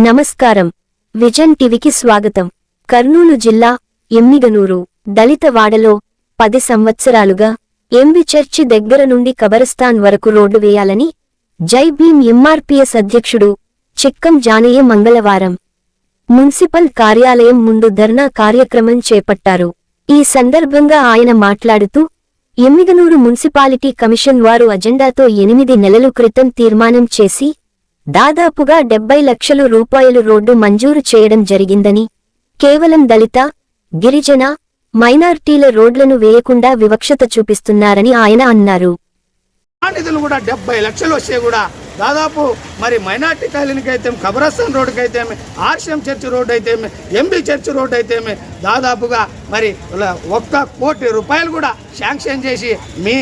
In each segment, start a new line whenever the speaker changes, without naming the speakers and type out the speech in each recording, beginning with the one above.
నమస్కారం. విజన్ టీవీకి స్వాగతం. కర్నూలు జిల్లా ఎమ్మిగనూరు దళిత వాడలో పది సంవత్సరాలుగా ఎంవి చర్చి దగ్గర నుండి కబరస్తాన్ వరకు రోడ్డు వేయాలని జై భీమ్ ఎంఆర్పీఎస్ అధ్యక్షుడు చిక్కం జానయ్య మంగళవారం మున్సిపల్ కార్యాలయం ముందు ధర్నా కార్యక్రమం చేపట్టారు. ఈ సందర్భంగా ఆయన మాట్లాడుతూ ఎమ్మిగనూరు మున్సిపాలిటీ కమిషన్ వారు అజెండాతో ఎనిమిది నెలలు క్రితం తీర్మానం చేసి దాదాపుగా డెబ్బై లక్షలు రూపాయలు రోడ్డు మంజూరు చేయడం జరిగిందని కేవలం దళిత గిరిజన మైనార్టీల రోడ్లను వేయకుండా వివక్షత చూపిస్తున్నారని ఆయన అన్నారు.
కూడా డెబ్బై లక్షలు వస్తే కూడా దాదాపు మరి మైనార్టీ కాలనీకి అయితే కబరస్థాన్ రోడ్డుకి అయితే ఆర్షియం చర్చ్ రోడ్ అయితే ఎంబీ చర్చ్ రోడ్ అయితే దాదాపుగా మరి ఒక్క కోటి రూపాయలు కూడా శాంక్షన్ చేసి మీ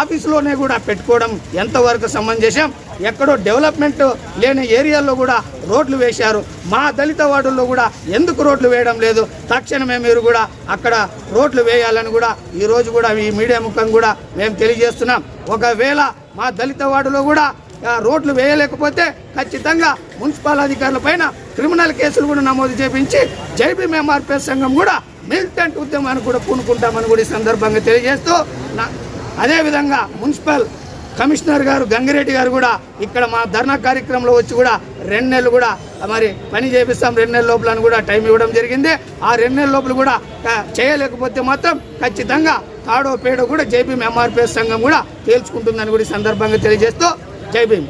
ఆఫీసులోనే కూడా పెట్టుకోవడం ఎంతవరకు సమంజసం? ఎక్కడో డెవలప్మెంట్ లేని ఏరియాల్లో కూడా రోడ్లు వేశారు. మా దళిత వార్డుల్లో కూడా ఎందుకు రోడ్లు వేయడం లేదు? తక్షణమే మీరు కూడా అక్కడ రోడ్లు వేయాలని కూడా ఈరోజు కూడా ఈ మీడియా ముఖం కూడా మేము తెలియజేస్తున్నాం. ఒకవేళ మా దళిత వార్డులో కూడా రోడ్లు వేయలేకపోతే ఖచ్చితంగా మున్సిపల్ అధికారుల పైన క్రిమినల్ కేసులు కూడా నమోదు చేపించి జైబీ ఎంఆర్పిఎస్ సంఘం కూడా మిలిటెంట్ ఉద్యమాన్ని కూడా పూనుకుంటామని కూడా ఈ సందర్భంగా తెలియజేస్తూ అదేవిధంగా మున్సిపల్ కమిషనర్ గారు గంగిరెడ్డి గారు కూడా ఇక్కడ మా ధర్నా కార్యక్రమంలో వచ్చి కూడా రెండు నెలలు కూడా మరి పని చేపిస్తాం రెండు నెలల లోపల కూడా టైం ఇవ్వడం జరిగింది. ఆ రెండు నెలల లోపల కూడా చేయలేకపోతే మాత్రం ఖచ్చితంగా తాడో పేడో కూడా జేపీ ఎంఆర్పిఎస్ సంఘం కూడా తేల్చుకుంటుందని కూడా ఈ సందర్భంగా తెలియజేస్తూ జై భీమ్